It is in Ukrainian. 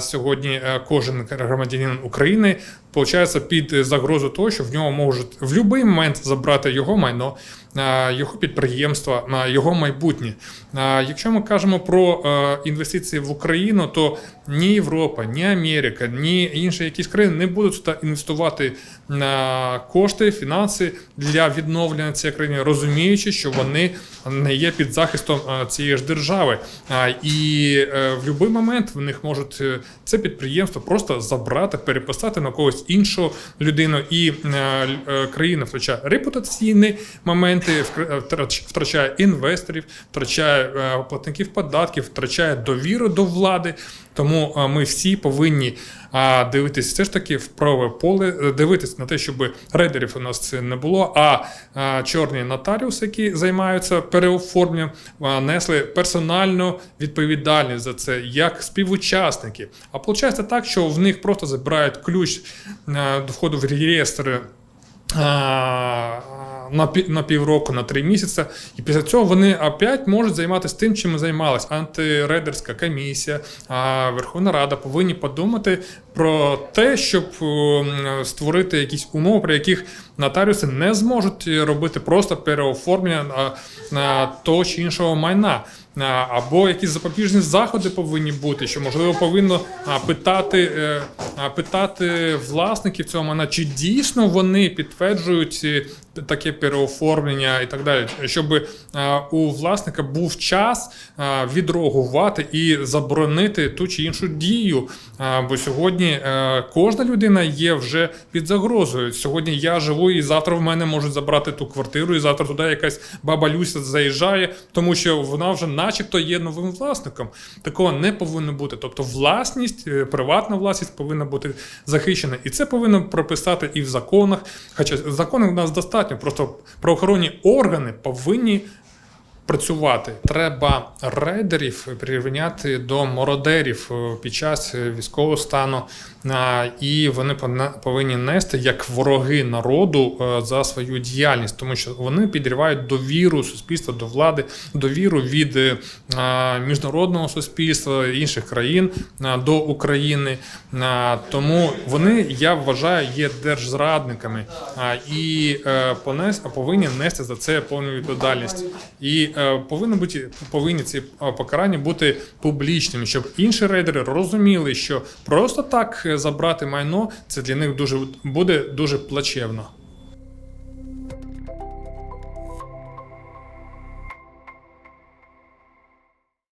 Сьогодні е, кожен громадянин України получається під загрозу того, що в нього можуть в будь-який момент забрати його майно, е, його підприємства, е, його майбутнє. Е, Якщо ми кажемо про е, інвестиції в Україну, то ні Європа, ні Америка, ні інші якісь країни не будуть сюди інвестувати е, кошти, фінанси для відновлення цієї країни, розуміючи, що вони не є під захистом е, цієї ж держави. І е, в будь-який момент в них можуть е, це підприємство просто забрати, переписати на когось іншу людину, і е, е, країна втрачає репутаційні моменти, е, втрачає інвесторів, втрачає платників податків, втрачає довіру до влади. Тому ми всі повинні а, дивитись все ж таки в праве поле, е, дивитись на те, щоб рейдерів у нас це не було. А, чорні нотаріуси, які займаються переоформленням, несли персональну відповідальність за це як співучасники. А виходить так, що в них просто забирають ключ е, до входу в реєстр. На, на півроку, на три місяці, і після цього вони опять можуть займатися тим, чим ми займалися. Антирейдерська комісія, Верховна Рада повинні подумати про те, щоб ем, створити якісь умови, при яких нотаріуси не зможуть робити просто переоформлення на, на того чи іншого майна. Або якісь запобіжні заходи повинні бути, що можливо повинно питати, е, питати власників цього майна, чи дійсно вони підтверджують е, таке переоформлення і так далі, щоб е, у власника був час е, відреагувати і заборонити ту чи іншу дію. Е, Бо сьогодні кожна людина є вже під загрозою. Сьогодні я живу, і завтра в мене можуть забрати ту квартиру, і завтра туди якась баба Люся заїжджає, тому що вона вже, начебто, є новим власником. Такого не повинно бути. Тобто, власність, приватна власність повинна бути захищена. І це повинно прописати і в законах. Хоча законів у нас достатньо, просто правоохоронні органи повинні працювати. Треба рейдерів прирівняти до мародерів е, під час е, військового стану, і вони повинні нести як вороги народу е, за свою діяльність, тому що вони підривають довіру суспільства до влади, довіру від міжнародного суспільства інших країн до України. Тому вони, я вважаю, є держзрадниками і понес, повинні нести за це повну відповідальність. І повинні бути повинні ці е, покарання бути публічними, щоб інші рейдери розуміли, що просто так е, забрати майно це для них дуже буде дуже плачевно.